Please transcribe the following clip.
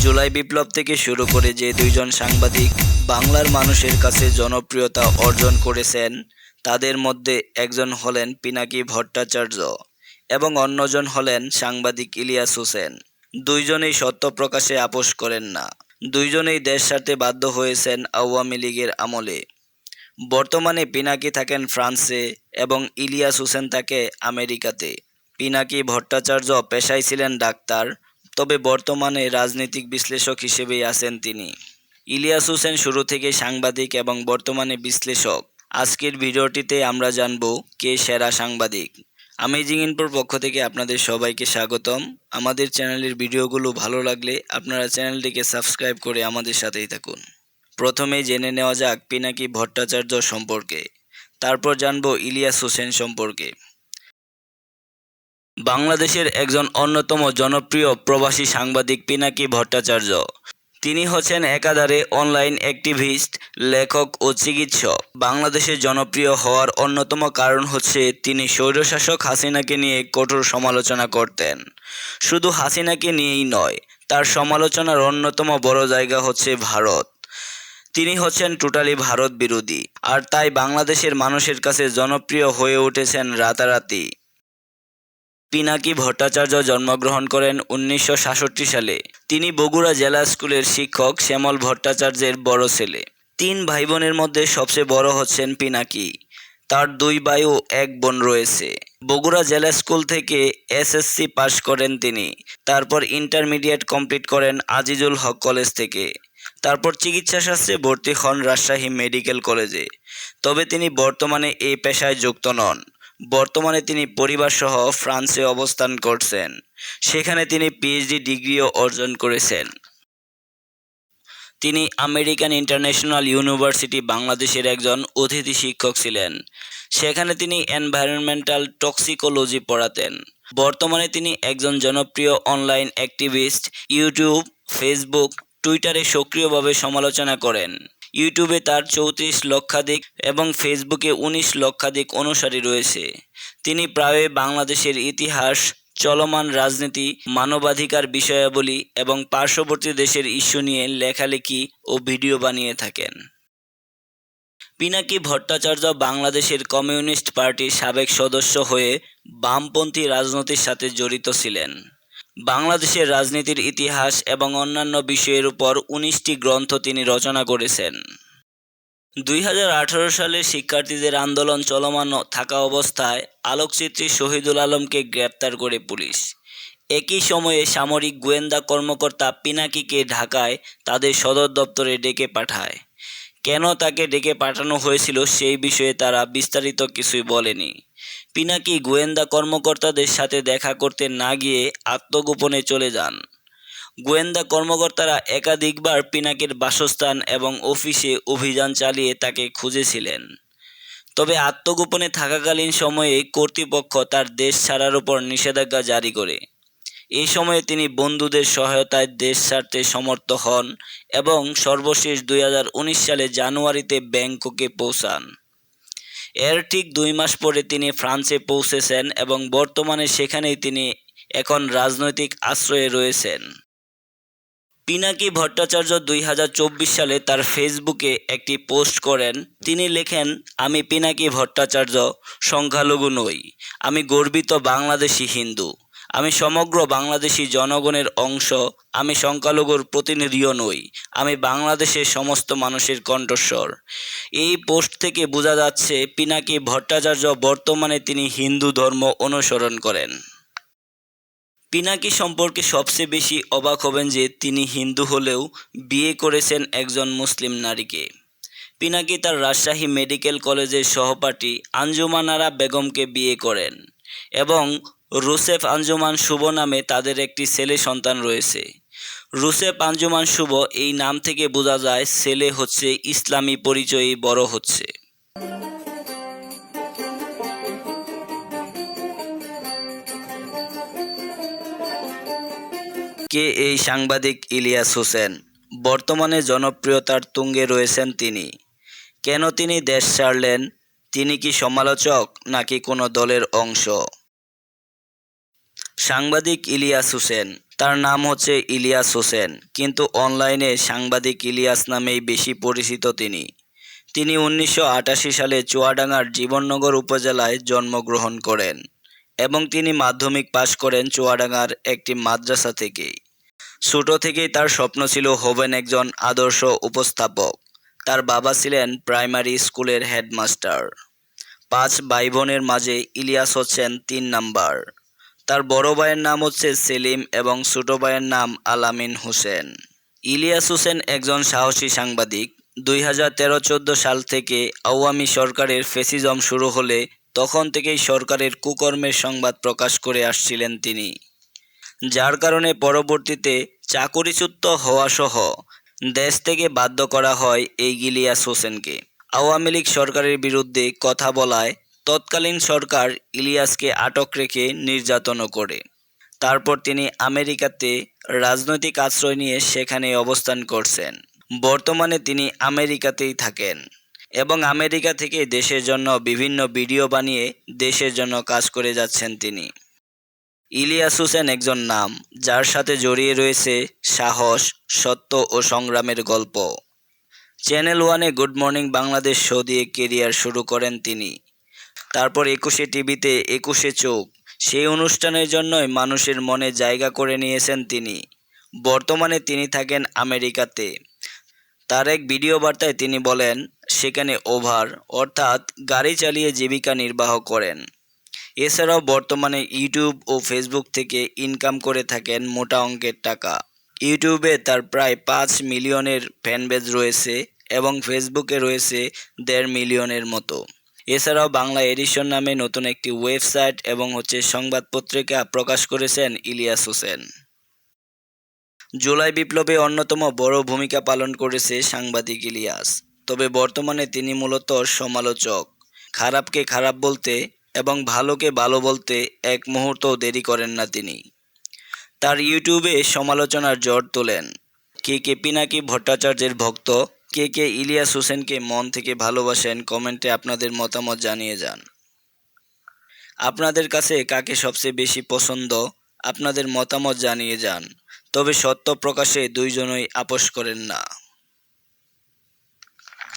জুলাই বিপ্লব থেকে শুরু করে যে দুইজন সাংবাদিক বাংলার মানুষের কাছে জনপ্রিয়তা অর্জন করেছেন, তাদের মধ্যে একজন হলেন পিনাকি ভট্টাচার্য এবং অন্যজন হলেন সাংবাদিক ইলিয়াস হোসেন। দুইজনেই সত্য প্রকাশে আপোষ করেন না। দুইজনেই দেশ ছাড়তে বাধ্য হয়েছেন আওয়ামী লীগের আমলে। বর্তমানে পিনাকি থাকেন ফ্রান্সে এবং ইলিয়াস হোসেন থাকে আমেরিকাতে। পিনাকি ভট্টাচার্য পেশায় ছিলেন ডাক্তার তবে বর্তমানে রাজনৈতিক বিশ্লেষক হিসেবেই আছেন তিনি। ইলিয়াস হোসেন শুরু থেকে সাংবাদিক এবং বর্তমানে বিশ্লেষক। আজকের ভিডিওটিতে আমরা জানব কে সেরা সাংবাদিক। আমেজিং ইনপুর পক্ষ থেকে আপনাদের সবাইকে স্বাগতম। আমাদের চ্যানেলের ভিডিওগুলো ভালো লাগলে আপনারা চ্যানেলটিকে সাবস্ক্রাইব করে আমাদের সাথেই থাকুন। প্রথমে জেনে নেওয়া যাক পিনাকি ভট্টাচার্য সম্পর্কে। তারপর জানব ইলিয়াস হোসেন সম্পর্কে। বাংলাদেশের একজন অন্যতম জনপ্রিয় প্রবাসী সাংবাদিক পিনাকি ভট্টাচার্য। তিনি হচ্ছেন একাধারে অনলাইন অ্যাক্টিভিস্ট, লেখক ও চিকিৎসক। বাংলাদেশে জনপ্রিয় হওয়ার অন্যতম কারণ হচ্ছে তিনি স্বৈরশাসক হাসিনাকে নিয়ে কঠোর সমালোচনা করতেন। শুধু হাসিনাকে নিয়েই নয়, তার সমালোচনার অন্যতম বড় জায়গা হচ্ছে ভারত। তিনি হচ্ছেন টোটালি ভারত বিরোধী, আর তাই বাংলাদেশের মানুষের কাছে জনপ্রিয় হয়ে উঠেছেন রাতারাতি। পিনাকি ভট্টাচার্য জন্মগ্রহণ করেন উনিশশো সাতষট্টি সালে। তিনি বগুড়া জেলা স্কুলের শিক্ষক শ্যামল ভট্টাচার্যের বড় ছেলে। তিন ভাই বোনের মধ্যে সবচেয়ে বড় হচ্ছেন পিনাকি। তার দুই ভাই ও এক বোন রয়েছে। বগুড়া জেলা স্কুল থেকে এসএসসি পাশ করেন তিনি। তারপর ইন্টারমিডিয়েট কমপ্লিট করেন আজিজুল হক কলেজ থেকে। তারপর চিকিৎসা শাস্ত্রে ভর্তি হন রাজশাহী মেডিকেল কলেজে। তবে তিনি বর্তমানে এই পেশায় যুক্ত নন। বর্তমানে তিনি পরিবারসহ ফ্রান্সে অবস্থান করছেন। সেখানে তিনি পিএইচডি ডিগ্রিও অর্জন করেছেন। তিনি আমেরিকান ইন্টারন্যাশনাল ইউনিভার্সিটি বাংলাদেশের একজন অতিথি শিক্ষক ছিলেন। সেখানে তিনি এনভায়রনমেন্টাল টক্সিকোলজি পড়াতেন। বর্তমানে তিনি একজন জনপ্রিয় অনলাইন অ্যাক্টিভিস্ট, ইউটিউব, ফেসবুক, টুইটারে সক্রিয়ভাবে সমালোচনা করেন। ইউটিউবে তার চৌত্রিশ লক্ষাধিক এবং ফেসবুকে উনিশ লক্ষাধিক অনুসারী রয়েছে। তিনি প্রায়ই বাংলাদেশের ইতিহাস, চলমান রাজনীতি, মানবাধিকার বিষয়াবলী এবং পার্শ্ববর্তী দেশের ইস্যু নিয়ে লেখালেখি ও ভিডিও বানিয়ে থাকেন। পিনাকি ভট্টাচার্য বাংলাদেশের কমিউনিস্ট পার্টির সাবেক সদস্য হয়ে বামপন্থী রাজনীতির সাথে জড়িত ছিলেন। বাংলাদেশের রাজনীতির ইতিহাস এবং অন্যান্য বিষয়ের উপর উনিশটি গ্রন্থ তিনি রচনা করেছেন। দুই হাজার আঠারো সালে শিক্ষার্থীদের আন্দোলন চলমান থাকা অবস্থায় আলোকচিত্রী শহীদুল আলমকে গ্রেপ্তার করে পুলিশ। একই সময়ে সামরিক গোয়েন্দা কর্মকর্তা পিনাকিকে ঢাকায় তাদের সদর দপ্তরে ডেকে পাঠায়। কেন তাকে ডেকে পাঠানো হয়েছিল সেই বিষয়ে তারা বিস্তারিত কিছুই বলেনি। পিনাকি গোয়েন্দা কর্মকর্তাদের সাথে দেখা করতে না গিয়ে আত্মগোপনে চলে যান। গোয়েন্দা কর্মকর্তারা একাধিকবার পিনাকের বাসস্থান এবং অফিসে অভিযান চালিয়ে তাকে খুঁজেছিলেন। তবে আত্মগোপনে থাকাকালীন সময়ে কর্তৃপক্ষ তার দেশ ছাড়ার উপর নিষেধাজ্ঞা জারি করে। এই সময়ে তিনি বন্ধুদের সহায়তায় দেশ ছাড়তে সমর্থ হন এবং সর্বশেষ দুই হাজার উনিশ সালে জানুয়ারিতে ব্যাংককে পৌঁছান। এর ঠিক দুই মাস পরে তিনি ফ্রান্সে পৌঁছেছেন এবং বর্তমানে সেখানেই তিনি এখন রাজনৈতিক আশ্রয়ে রয়েছেন। পিনাকি ভট্টাচার্য দুই হাজার চব্বিশ সালে তার ফেসবুকে একটি পোস্ট করেন। তিনি লেখেন, আমি পিনাকি ভট্টাচার্য, সংখ্যালঘু নই। আমি গর্বিত বাংলাদেশি হিন্দু। আমি সমগ্র বাংলাদেশি জনগণের অংশ, আমি সংখ্যালঘুর প্রতিনিধিও নই, আমি বাংলাদেশের সমস্ত মানুষের কণ্ঠস্বর। এই পোস্ট থেকে বোঝা যাচ্ছে পিনাকি ভট্টাচার্য বর্তমানে তিনি হিন্দু ধর্ম অনুসরণ করেন। পিনাকি সম্পর্কে সবচেয়ে বেশি অবাক হবেন যে তিনি হিন্দু হলেও বিয়ে করেছেন একজন মুসলিম নারীকে। পিনাকি তার রাজশাহী মেডিকেল কলেজের সহপাঠী আঞ্জুমানারা বেগমকে বিয়ে করেন এবং রুসেফ আঞ্জুমান শুভ নামে তাদের একটি ছেলে সন্তান রয়েছে। রুসেফ আঞ্জুমান শুভ এই নাম থেকে বোঝা যায় ছেলে হচ্ছে ইসলামী পরিচয়ে বড় হচ্ছে। কে এই সাংবাদিক ইলিয়াস হোসেন? বর্তমানে জনপ্রিয়তার তুঙ্গে রয়েছেন তিনি। কেন তিনি দেশ ছাড়লেন? তিনি কি সমালোচক নাকি কোনো দলের অংশ? সাংবাদিক ইলিয়াস হোসেন। তার নাম হচ্ছে ইলিয়াস হোসেন, কিন্তু অনলাইনে সাংবাদিক ইলিয়াস নামেই বেশি পরিচিত তিনি। তিনি উনিশশো আটাশি সালে চুয়াডাঙ্গার জীবননগর উপজেলায় জন্মগ্রহণ করেন এবং তিনি মাধ্যমিক পাশ করেন চুয়াডাঙ্গার একটি মাদ্রাসা থেকেই। ছোট থেকেই তার স্বপ্ন ছিল হবেন একজন আদর্শ উপস্থাপক। তার বাবা ছিলেন প্রাইমারি স্কুলের হেডমাস্টার। পাঁচ ভাই বোনের মাঝে ইলিয়াস হচ্ছেন তিন নাম্বার। তার বড় ভাইয়ের নাম হচ্ছে সেলিম এবং ছোট ভাইয়ের নাম আলামিন হোসেন। ইলিয়াস হোসেন একজন সাহসী সাংবাদিক। দুই হাজার তেরো চোদ্দ সাল থেকে আওয়ামী সরকারের ফেসিজম শুরু হলে তখন থেকেই সরকারের কুকর্মের সংবাদ প্রকাশ করে আসছিলেন তিনি। যার কারণে পরবর্তীতে চাকরিচ্যুত হওয়া সহ দেশ থেকে বাধ্য করা হয় এই ইলিয়াস হোসেনকে। আওয়ামী লীগ সরকারের বিরুদ্ধে কথা বলায় তৎকালীন সরকার ইলিয়াসকে আটক রেখে নির্যাতনও করে। তারপর তিনি আমেরিকাতে রাজনৈতিক আশ্রয় নিয়ে সেখানে অবস্থান করছেন। বর্তমানে তিনি আমেরিকাতেই থাকেন এবং আমেরিকা থেকে দেশের জন্য বিভিন্ন ভিডিও বানিয়ে দেশের জন্য কাজ করে যাচ্ছেন তিনি। ইলিয়াস হোসেন একজন নাম, যার সাথে জড়িয়ে রয়েছে সাহস, সত্য ও সংগ্রামের গল্প। চ্যানেল ওয়ানে গুড মর্নিং বাংলাদেশ শো দিয়ে কেরিয়ার শুরু করেন তিনি। তারপর একুশে টিভিতে একুশে চোখ। সেই অনুষ্ঠানের জন্যই মানুষের মনে জায়গা করে নিয়েছেন তিনি। বর্তমানে তিনি থাকেন আমেরিকাতে। তার এক ভিডিও বার্তায় তিনি বলেন, সেখানে ওভার, অর্থাৎ গাড়ি চালিয়ে জীবিকা নির্বাহ করেন। এছাড়াও বর্তমানে ইউটিউব ও ফেসবুক থেকে ইনকাম করে থাকেন মোটা অঙ্কের টাকা। ইউটিউবে তার প্রায় পাঁচ মিলিয়নের ফ্যানবেজ রয়েছে এবং ফেসবুকে রয়েছে দেড় মিলিয়নের মতো। এছাড়াও বাংলা এডিশন নামে নতুন একটি ওয়েবসাইট এবং হচ্ছে সংবাদ পত্রিকা প্রকাশ করেছেন ইলিয়াস হোসেন। জুলাই বিপ্লবে অন্যতম বড় ভূমিকা পালন করেছে সাংবাদিক ইলিয়াস। তবে বর্তমানে তিনি মূলত সমালোচক, খারাপকে খারাপ বলতে এবং ভালোকে ভালো বলতে এক মুহূর্তও দেরি করেন না তিনি। তার ইউটিউবে সমালোচনার জ্বর তোলেন। কে কে পিনাকি ভট্টাচার্যের ভক্ত কে কে ইলিয়াস হোসেনকে মন থেকে ভালোবাসেন, কমেন্টে আপনাদের মতামত জানিয়ে যান। আপনাদের কাছে কাকে সবচেয়ে বেশি পছন্দ, আপনাদের মতামত জানিয়ে যান, তবে সত্য প্রকাশে দুইজনই আপোষ করেন না।